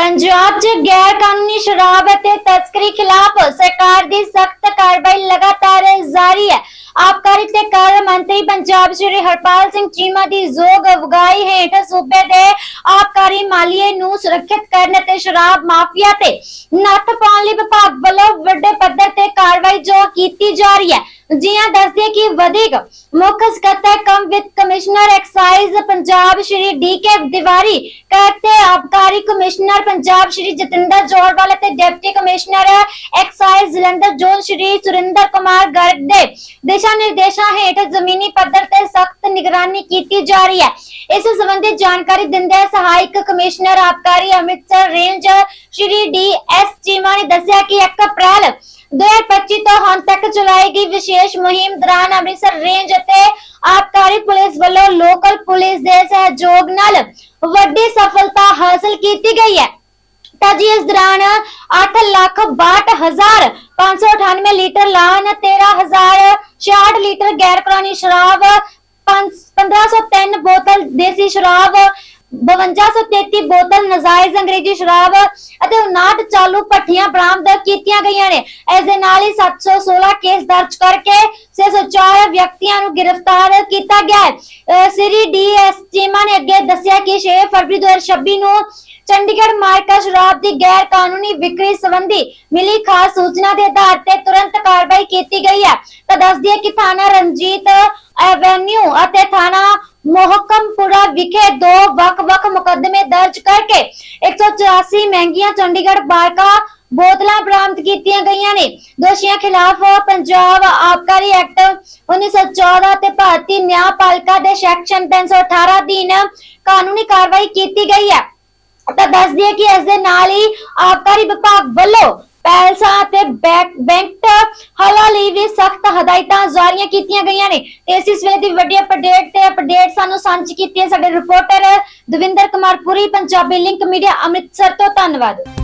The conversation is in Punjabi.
ਪੰਜਾਬ 'ਚ ਗੈਰ ਕਾਨੂੰਨੀ ਸ਼ਰਾਬ ਅਤੇ ਤਸਕਰੀ ਖਿਲਾਫ ਸਰਕਾਰ ਦੀ ਸਖਤ ਕਾਰਵਾਈ ਲਗਾਤਾਰ ਜਾਰੀ ਹੈ। ਆਬਕਾਰੀ ਤੇ ਕਰ ਮੰਤਰੀ ਪੰਜਾਬ ਸ਼੍ਰੀ ਹਰਪਾਲ ਸਿੰਘ ਚੀਮਾ ਦੀ ਯੋਗ ਅਗਵਾਈ ਹੇਠ ਸੂਬੇ ਦੇ ਆਬਕਾਰੀ ਮਾਲੀਏ ਨੂੰ ਸੁਰੱਖਿਅਤ ਕਰਨ ਤੇ ਸ਼ਰਾਬ ਮਾਫੀਆ ਤੇ ਨੱਥ ਪਾਉਣ ਲਈ ਵਿਭਾਗ ਵੱਲੋਂ ਵੱਡੇ ਪੱਧਰ ਤੇ ਕਾਰਵਾਈ ਜੋ ਕੀਤੀ ਜਾ ਰਹੀ ਹੈ। ਜੀਆਂ ਦੱਸਦੇ ਕਿ ਵਧੇਗ ਮੁੱਖ ਸਕੱਤਰ ਕਮ ਵਿੱਤ commissioner excise Punjab Shri DK Tiwari ਕਰਤੇ ਆਬਕਾਰੀ ਕਮਿਸ਼ਨਰ ਪੰਜਾਬ ਸ਼੍ਰੀ ਜਤਿੰਦਰ ਜੋੜਵਾਲ ਅਤੇ deputy commissioner excise Jalandhar zone Shri Surinder Kumar Garg ਦੇ ਦਿਸ਼ਾ ਨਿਰਦੇਸ਼ਾਂ ਹੇਠ ਜ਼ਮੀਨੀ ਪੱਧਰ ਤੇ ਸਖਤ ਨਿਗਰਾਨੀ ਕੀਤੀ ਜਾ ਰਹੀ ਹੈ। ਇਸ ਸੰਬੰਧੀ ਜਾਣਕਾਰੀ ਦਿੰਦੇ ਸਹਾਇਕ ਕਮਿਸ਼ਨਰ ਆਬਕਾਰੀ Amritsar range Shri D S Cheema ਨੇ ਦੱਸਿਆ ਕਿ 1 ਅਪ੍ਰੈਲ 2025 ਤੋਂ ਹੁਣ ਤੱਕ ਚਲਾਈ ਗਈ ਵਿਸ਼ੇਸ਼ ਮੁਹਿੰਮ ਦੌਰਾਨ ਅੰਮ੍ਰਿਤਸਰ ਰੇਂਜ ਅਤੇ ਆਬਕਾਰੀ ਪੁਲਿਸ ਵੱਲੋਂ ਲੋਕਲ ਪੁਲਿਸ ਦੇ ਸਹਿਯੋਗ ਨਾਲ ਵੱਡੀ ਸਫਲਤਾ ਹਾਸਲ ਕੀਤੀ ਗਈ ਹੈ। ਤਾਂ ਜੀ ਇਸ ਦੌਰਾਨ 8 ਲੱਖ 598 ਲੀਟਰ ਲਾਨ 13066 ਲੀਟਰ ਗੈਰ ਕਾਨੂੰਨੀ ਸ਼ਰਾਬ 1503 ਬੋਤਲ ਦੇਸੀ ਸ਼ਰਾਬ 5233 ਬੋਤਲ ਨਜਾਇਜ਼ ਅੰਗਰੇਜ਼ੀ ਸ਼ਰਾਬ ਅਤੇ 59 ਚਾਲੂ ਭੱਠੀਆਂ ਬਰਾਮਦ ਕੀਤੀਆਂ ਗਈਆਂ ਨੇ। ਇਸ ਦੇ ਨਾਲ ਹੀ 716 ਕੇਸ ਦਰਜ ਕਰਕੇ 604 ਵਿਅਕਤੀਆਂ ਨੂੰ ਗ੍ਰਿਫਤਾਰ ਕੀਤਾ ਗਿਆ ਹੈ। ਸ੍ਰੀ ਡੀਐਸ ਚੀਮਾ ਨੇ ਅੱਗੇ ਦੱਸਿਆ ਕਿ 6 ਫਰਵਰੀ 2026 ਨੂੰ ਚੰਡੀਗੜ੍ਹ ਮਾਰਕਾ ਸ਼ਰਾਬ ਦੀ ਗੈਰ ਕਾਨੂੰਨੀ ਵਿਕਰੀ ਸੰਬੰਧੀ ਮਿਲੀ ਖਾਸ ਸੂਚਨਾ ਦੇ ਆਧਾਰ ਤੇ ਤੁਰੰਤ ਕਾਰਵਾਈ ਕੀਤੀ ਗਈ ਹੈ। ਤਾਂ ਦੱਸ ਦਈਏ ਕਿ ਥਾਣਾ ਰਣਜੀਤ ਐਵੇਨਿਊ ਅਤੇ ਥਾਣਾ ਮੋਹਕਮਪੁਰਾ ਵਿਖੇ ਦੋ ਵੱਖ-ਵੱਖ ਮੁਕੱਦਮੇ ਦਰਜ ਕਰਕੇ 184 ਮਹਿੰਗੀਆਂ ਚੰਡੀਗੜ੍ਹ ਮਾਰਕਾ ਬੋਤਲਾਂ ਬਰਾਮਦ ਕੀਤੀਆਂ ਗਈਆਂ ਨੇ। ਦੋਸ਼ੀਆਂ ਖਿਲਾਫ ਪੰਜਾਬ ਆਬਕਾਰੀ ਐਕਟ 1914 ਤੇ ਭਾਰਤੀ ਨਿਆਂਪਾਲਿਕਾ ਦੇ ਸੈਕਸ਼ਨ 318 ਅਧੀਨ ਕਾਨੂੰਨੀ ਕਾਰਵਾਈ ਕੀਤੀ ਗਈ ਹੈ। ਤਾਂ ਦੱਸ ਦਈਏ ਕਿ ਇਸ ਦੇ ਨਾਲ ਹੀ ਆਬਕਾਰੀ ਵਿਭਾਗ ਵੱਲੋਂ ਪੈਲਸਾਂ ਤੇ ਬੈਂਕ ਬੈਂਕ ਹਲਾ ਲਈ ਵੀ ਸਖਤ ਹਦਾਇਤਾਂ ਜਾਰੀਆਂ ਕੀਤੀਆਂ ਗਈਆਂ ਨੇ। ਤੇ ਇਸ ਇਸ ਵੇਲੇ ਦੀ ਵੱਡੀ ਅਪਡੇਟ ਤੇ ਅਪਡੇਟ ਸਾਨੂੰ ਸਾਂਝੀ ਕੀਤੀ ਹੈ ਸਾਡੇ reporter Davinder Kumar Puri, Punjabi link media, Amritsar ਤੋਂ। ਧੰਨਵਾਦ।